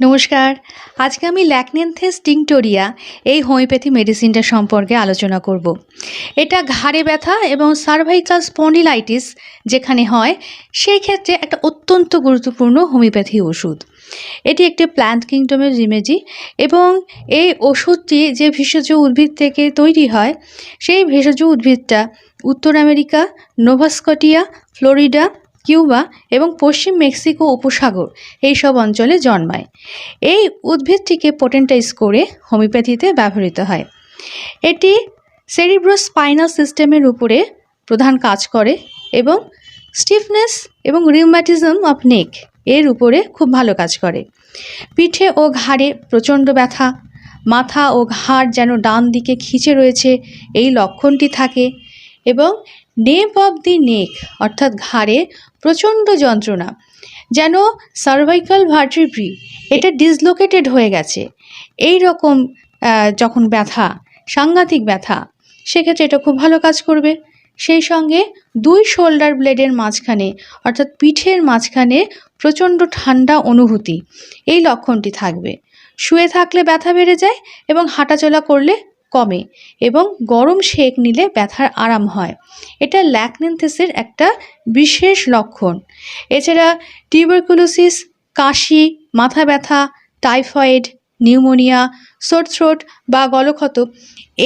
নমস্কার। আজকে আমি ল্যাকনেনথেস টিংটোরিয়া এই হোমিওপ্যাথি মেডিসিনটা সম্পর্কে আলোচনা করব। এটা ঘাড়ে ব্যথা এবং সার্ভাইকাল স্পন্ডিলাইটিস যেখানে হয়, সেই ক্ষেত্রে একটা অত্যন্ত গুরুত্বপূর্ণ হোমিওপ্যাথি ওষুধ। এটি একটি প্ল্যান্ট কিংডমের রিমেডি এবং এই ওষুধটি যে ভেষজ উদ্ভিদ থেকে তৈরি হয়, সেই ভেষজ উদ্ভিদটা উত্তর আমেরিকা, নোভাস্কটিয়া, ফ্লোরিডা কিউবা এবং পশ্চিম মেক্সিকো উপসাগর এইসব অঞ্চলে জন্মায়। এই উদ্ভিদটিকে পোটেন্টাইজ করে হোমিওপ্যাথিতে ব্যবহৃত হয়। এটি সেরিব্রোস্পাইনাল সিস্টেমের উপরে প্রধান কাজ করে এবং স্টিফনেস এবং রিউম্যাটিজম অফ নেক এর উপরে খুব ভালো কাজ করে। পিঠে ও ঘাড়ে প্রচণ্ড ব্যথা, মাথা ও ঘাড় যেন ডান দিকে খিচে রয়েছে, এই লক্ষণটি থাকে এবং নেপ অফ দি নেক, অর্থাৎ ঘাড়ে প্রচণ্ড যন্ত্রণা, যেন সার্ভাইকাল ভার্টিব্রি এটা ডিসলোকেটেড হয়ে গেছে। এই রকম যখন ব্যথা, সাংঘাতিক ব্যথা, সেক্ষেত্রে এটা খুব ভালো কাজ করবে। সেই সঙ্গে দুই শোল্ডার ব্লেডের মাঝখানে, অর্থাৎ পিঠের মাঝখানে প্রচণ্ড ঠান্ডা অনুভূতি, এই লক্ষণটি থাকবে। শুয়ে থাকলে ব্যথা বেড়ে যায় এবং হাঁটাচলা করলে কমে এবং গরম সেক নিলে ব্যথার আরাম হয়। এটা ল্যাকনেনথেসের একটা বিশেষ লক্ষণ। এছাড়া টিউবারকুলোসিস, কাশি, মাথা ব্যথা, টাইফয়েড, নিউমোনিয়া সোর থ্রোট বা গলক্ষত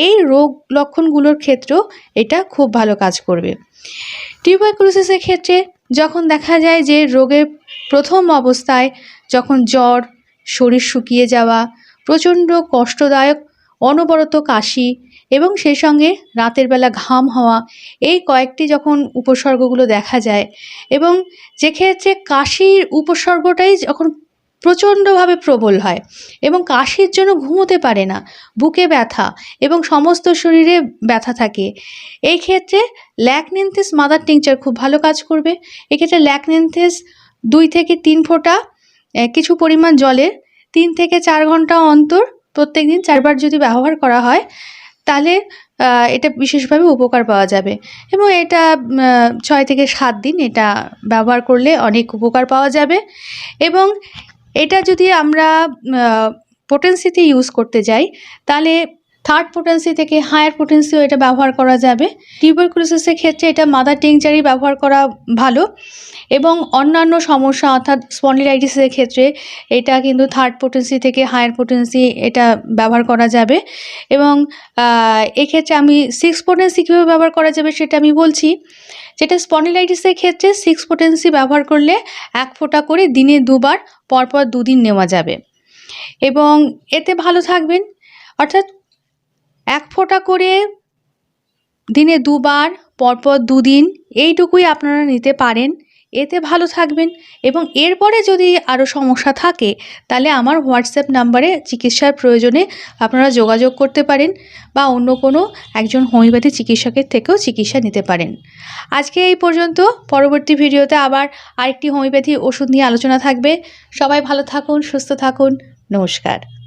এই রোগ লক্ষণগুলোর ক্ষেত্রেও এটা খুব ভালো কাজ করবে। টিউবারকুলোসিসের ক্ষেত্রে যখন দেখা যায় যে রোগের প্রথম অবস্থায় যখন জ্বর, শরীর শুকিয়ে যাওয়া, প্রচণ্ড কষ্টদায়ক অনবরত কাশি এবং সেই সঙ্গে রাতের বেলা ঘাম হওয়া, এই কয়েকটি যখন উপসর্গগুলো দেখা যায় এবং যে ক্ষেত্রে কাশির উপসর্গটাই যখন প্রচণ্ডভাবে প্রবল হয় এবং কাশির জন্য ঘুমোতে পারে না, বুকে ব্যথা এবং সমস্ত শরীরে ব্যথা থাকে, এই ক্ষেত্রে ল্যাকনেনথেস মাদার টিংচার খুব ভালো কাজ করবে। এক্ষেত্রে ল্যাকনেনথেস দুই থেকে তিন ফোঁটা কিছু পরিমাণ জলের তিন থেকে চার ঘণ্টা অন্তর প্রত্যেক দিন চারবার যদি ব্যবহার করা হয়, তাহলে এটা বিশেষভাবে উপকার পাওয়া যাবে। এবং এটা ছয় থেকে সাত দিন এটা ব্যবহার করলে অনেক উপকার পাওয়া যাবে। এবং এটা যদি আমরা পোটেন্সিতে ইউজ করতে যাই, তাহলে থার্ড পোটেন্সি থেকে হায়ার পোটেন্সিও এটা ব্যবহার করা যাবে। টিউবারকুলোসিসের ক্ষেত্রে এটা মাদার টিংচারই ব্যবহার করা ভালো এবং অন্যান্য সমস্যা অর্থাৎ স্পন্ডিলাইটিসের ক্ষেত্রে এটা কিন্তু থার্ড পোটেন্সি থেকে হায়ার পোটেন্সি এটা ব্যবহার করা যাবে এবং এক্ষেত্রে আমি সিক্স পোটেন্সি কীভাবে ব্যবহার করা যাবে সেটা আমি বলছি। যেটা স্পন্ডিলাইটিসের ক্ষেত্রে সিক্স পোটেন্সি ব্যবহার করলে এক ফোঁটা করে দিনে দুবার, পরপর দুদিন নেওয়া যাবে। এবং এতে ভালো থাকবেন। অর্থাৎ এক ফোঁটা করে দিনে দুবার, পরপর দুদিন, এইটুকুই আপনারা নিতে পারেন। এতে ভালো থাকবেন এবং এরপরে যদি আরও সমস্যা থাকে, তাহলে আমার হোয়াটসঅ্যাপ নাম্বারে চিকিৎসার প্রয়োজনে আপনারা যোগাযোগ করতে পারেন বা অন্য কোনো একজন হোমিওপ্যাথি চিকিৎসকের থেকেও চিকিৎসা নিতে পারেন। আজকে এই পর্যন্ত। পরবর্তী ভিডিওতে আবার আরেকটি হোমিওপ্যাথি ওষুধ নিয়ে আলোচনা থাকবে। সবাই ভালো থাকুন, সুস্থ থাকুন। নমস্কার।